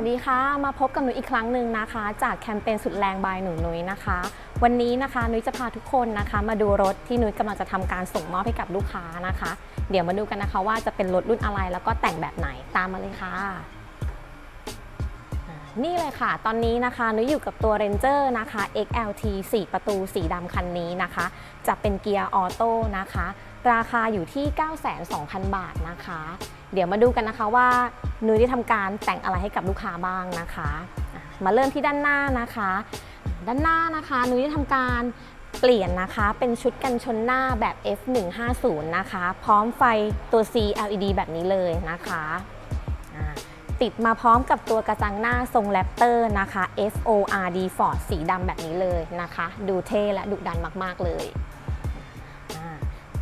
วัสดีค่ะ มาพบกับหนูอีกครั้งหนึ่งนะคะ จากแคมเปญสุดแรงบายหนูนุ้ยนะคะ วันนี้นะคะนุ้ยจะพาทุกคนนะคะ มาดูรถที่นุ้ยกำลังจะทำการส่งมอบให้กับลูกค้านะคะ เดี๋ยวมาดูกันนะคะว่าจะเป็นรถรุ่นอะไรแล้วก็แต่งแบบไหนตามมาเลยค่ะ นี่เลยค่ะ ตอนนี้นะคะนุ้ยอยู่กับตัว Ranger นะคะ XLT 4 ประตูสีดำคันนี้นะคะ จะเป็นเกียร์ออโต้นะคะ ราคาอยู่ที่ 92,000 บาทนะคะ เดี๋ยวมาดูกันนะคะว่านุ้ยได้ทำการแต่งอะไรให้กับลูกค้าบ้างนะคะ มาเริ่มที่ด้านหน้านะคะ ด้านหน้านะคะนุ้ยได้ทำการเปลี่ยนนะคะ เป็นชุดกันชนหน้าแบบ F150 นะคะ พร้อมไฟตัว C LED แบบนี้เลยนะคะ ติดมาพร้อมกับตัวกระจังหน้าทรงแรปเตอร์นะคะ FORD Ford สีดำแบบนี้เลยนะคะ ดูเท่และดุดันมาก ๆ เลย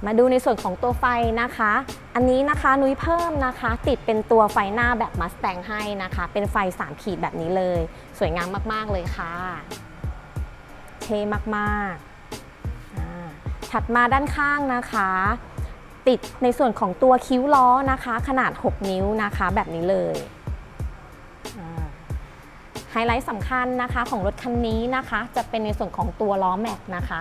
มาดูในส่วนของตัวไฟนะคะ อันนี้นะคะนุ้ยเพิ่มนะคะ ติดเป็นตัวไฟหน้าแบบมัสแตงให้นะคะ เป็นไฟ 3 ขีดแบบนี้เลย สวยงามมาก ๆ เลยค่ะ เท่มากๆ ถัดมาด้านข้างนะคะ ติดในส่วนของตัวคิ้วล้อนะคะ ขนาด 6 นิ้วนะคะ แบบนี้เลย ไฮไลท์สำคัญนะคะของรถคันนี้นะคะจะเป็นในส่วนของตัวล้อแม็กนะคะ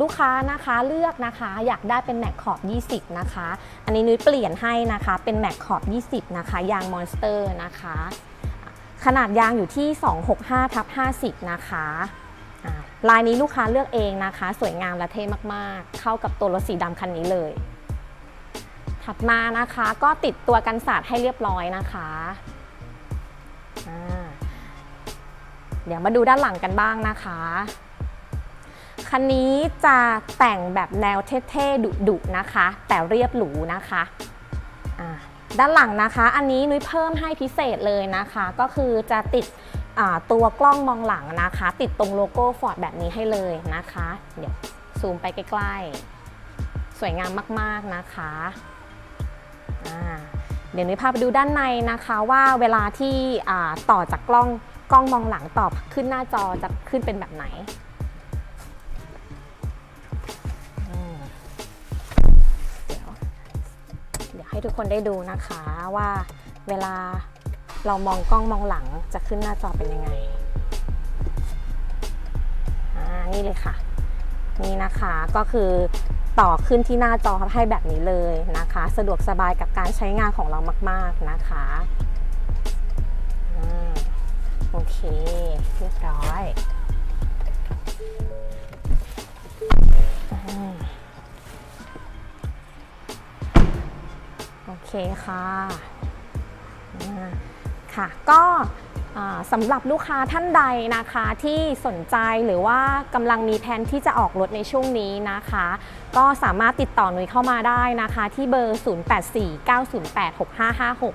ลูกค้านะคะเลือกนะคะอยากได้เป็นแม็กขอบ 20 นะคะ อันนี้นุ้ยเปลี่ยนให้นะคะเป็นแม็กขอบ 20 นะคะ ยางมอนสเตอร์นะคะ ขนาดยางอยู่ที่ 265ทับ50 นะคะลายนี้ลูกค้าเลือกเองนะคะ สวยงามและเท่มากๆ เข้ากับตัวรถสีดำคันนี้เลย ถัดมานะคะก็ติดตัวกันสาดให้เรียบร้อยนะคะ เดี๋ยวมาดูด้านหลังกันบ้างนะคะ คันนี้จะแต่งแบบแนวเท่ๆดุๆนะคะ แต่เรียบหรูนะคะด้านหลังนะคะ อันนี้นุ้ยเพิ่มให้พิเศษเลยนะคะ ก็คือจะติดตัวกล้องมองหลังนะคะ ติดตรงโลโก้ฟอร์ดแบบนี้ให้เลยนะคะ เดี๋ยวซูมไปใกล้ๆ สวยงามมากๆนะคะเดี๋ยวนุ้ยพาไปดูด้านในนะคะว่าเวลาที่ต่อจากกล้อง กล้องมองหลังต่อขึ้นหน้าจอจะขึ้นเป็นแบบไหนเดี๋ยวเดี๋ยวให้ทุกคนได้ดูนะคะว่าเวลาเรามองกล้องมองหลังจะขึ้นหน้าจอเป็นยังไงอ่านี่เลยค่ะ นี่นะคะก็คือต่อขึ้นที่หน้าจอให้แบบนี้เลยนะคะ สะดวกสบายกับการใช้งานของเรามาก ๆนะคะอ่า โอเค เรียบร้อยอโอเคค่ะค่ะ ก็ สำหรับลูกค้าท่านใดนะคะที่สนใจหรือว่ากำลังมีแผนที่จะออกรถในช่วงนี้นะคะ ก็สามารถติดต่อหนุยเข้ามาได้นะคะ ที่เบอร์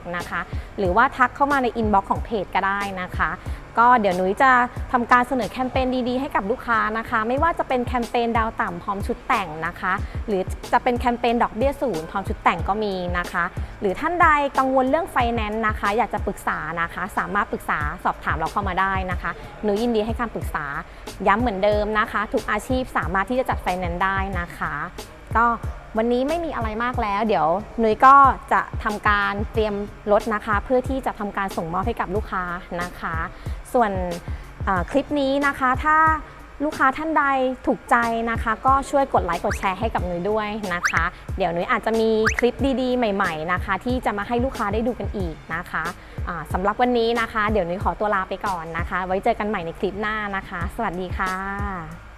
0849086556 นะคะ หรือว่าทักเข้ามาในอินบ็อกซ์ของเพจก็ได้นะคะ ก็เดี๋ยวหนุยจะทำการเสนอแคมเปญดีๆให้กับลูกค้านะคะ ไม่ว่าจะเป็นแคมเปญดาวต่ำพร้อมชุดแต่งนะคะ หรือจะเป็นแคมเปญดอกเบี้ยศูนย์พร้อมชุดแต่งก็มีนะคะ หรือท่านใดกังวลเรื่องไฟแนนซ์นะคะ อยากจะปรึกษานะคะ สามารถปรึกษาสอบถามเราเข้ามาได้นะคะหนูยินดีให้คำปรึกษาย้ำเหมือนเดิมนะคะ ทุกอาชีพสามารถที่จะจัดไฟแนนซ์ได้นะคะ ก็ วันนี้ไม่มีอะไรมากแล้ว เดี๋ยวหนุยก็จะทำการเตรียมรถนะคะ เพื่อที่จะทำการส่งมอบให้กับลูกค้านะคะ ส่วนคลิปนี้นะคะถ้าลูกค้าท่านใดถูกใจนะคะ ก็ช่วยกดไลค์กดแชร์ให้กับหนุยด้วยนะคะ เดี๋ยวหนุยอาจจะมีคลิปดีๆ ใหม่ๆนะคะ ที่จะมาให้ลูกค้าได้ดูกันอีกนะคะสำหรับวันนี้นะคะ เดี๋ยวหนุยขอตัวลาไปก่อนนะคะ ไว้เจอกันใหม่ในคลิปหน้านะคะ สวัสดีค่ะ